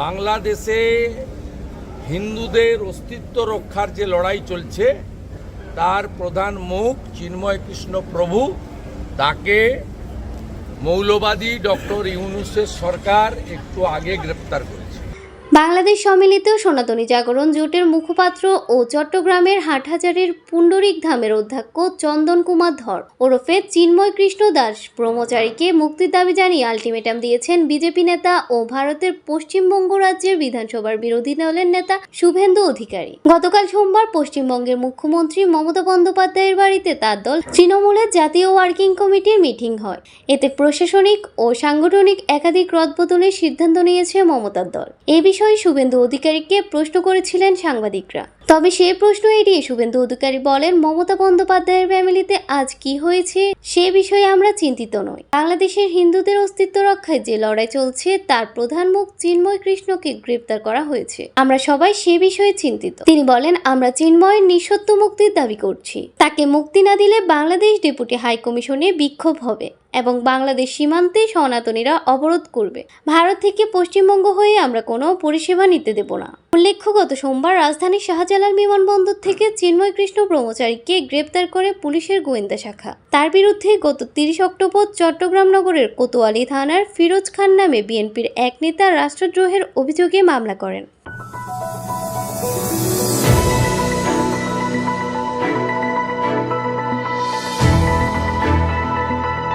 বাংলাদেশে হিন্দুদের অস্তিত্ব রক্ষার যে লড়াই চলছে, তার প্রধান মুখ চিন্ময় কৃষ্ণ প্রভু। তাকে মৌলবাদী ডক্টর ইউনুসের সরকার একটু আগে গ্রেপ্তার করেছে। বাংলাদেশ সম্মিলিত সনাতনী জাগরণ জোটের মুখপাত্র ও চট্টগ্রামের হাটহাজারের পুণ্ডরিক ধামের অধ্যক্ষ চন্দন কুমার ধর। ওরফে চিন্ময় কৃষ্ণ দাস ব্রহ্মচারীকে মুক্তির দাবি জানিয়ে আলটিমেটাম দিয়েছেন বিজেপি নেতা ও ভারতের পশ্চিমবঙ্গ রাজ্যের বিধানসভার বিরোধী দলের নেতা শুভেন্দু অধিকারী। গতকাল সোমবার পশ্চিমবঙ্গের মুখ্যমন্ত্রী মমতা বন্দ্যোপাধ্যায়ের বাড়িতে তার দল তৃণমূলের জাতীয় ওয়ার্কিং কমিটির মিটিং হয়। এতে প্রশাসনিক ও সাংগঠনিক একাধিক রদবদলের সিদ্ধান্ত নিয়েছে মমতার দল। এ বিষয়ে শুভেন্দু অধিকারীকে প্রশ্ন করেছিলেন সাংবাদিকরা। তবে সে প্রশ্ন এড়িয়ে শুভেন্দু অধিকারী বলেন, মমতা বন্দ্যোপাধ্যায়ের ফ্যামিলিতে আজ কি হয়েছে সে বিষয়ে আমরা চিন্তিত নই। বাংলাদেশের হিন্দুদের অস্তিত্ব রক্ষায় যে লড়াই চলছে, তার প্রধান মুখ চিন্ময় কৃষ্ণকে গ্রেপ্তার করা হয়েছে। আমরা সবাই সে বিষয়ে চিন্তিত। তিনি বলেন, আমরা চিন্ময়ের নিঃসত্ব মুক্তির দাবি করছি। তাকে মুক্তি না দিলে বাংলাদেশ ডেপুটি হাই কমিশনে বিক্ষোভ হবে এবং বাংলাদেশ সীমান্তে সনাতনীরা অবরোধ করবে। ভারত থেকে পশ্চিমবঙ্গ হয়ে আমরা কোনো পরিষেবা নিতে দেব না। উল্লেখ্য, গত সোমবার রাজধানীর শাহজালাল বিমানবন্দর থেকে চিন্ময় কৃষ্ণ ব্রহ্মচারীকে গ্রেপ্তার করে পুলিশের গোয়েন্দা শাখা। তার বিরুদ্ধে গত তিরিশ অক্টোবর চট্টগ্রাম নগরের কোতোয়ালি থানার ফিরোজ খান নামে বিএনপির এক নেতা রাষ্ট্রদ্রোহের অভিযোগে মামলা করেন।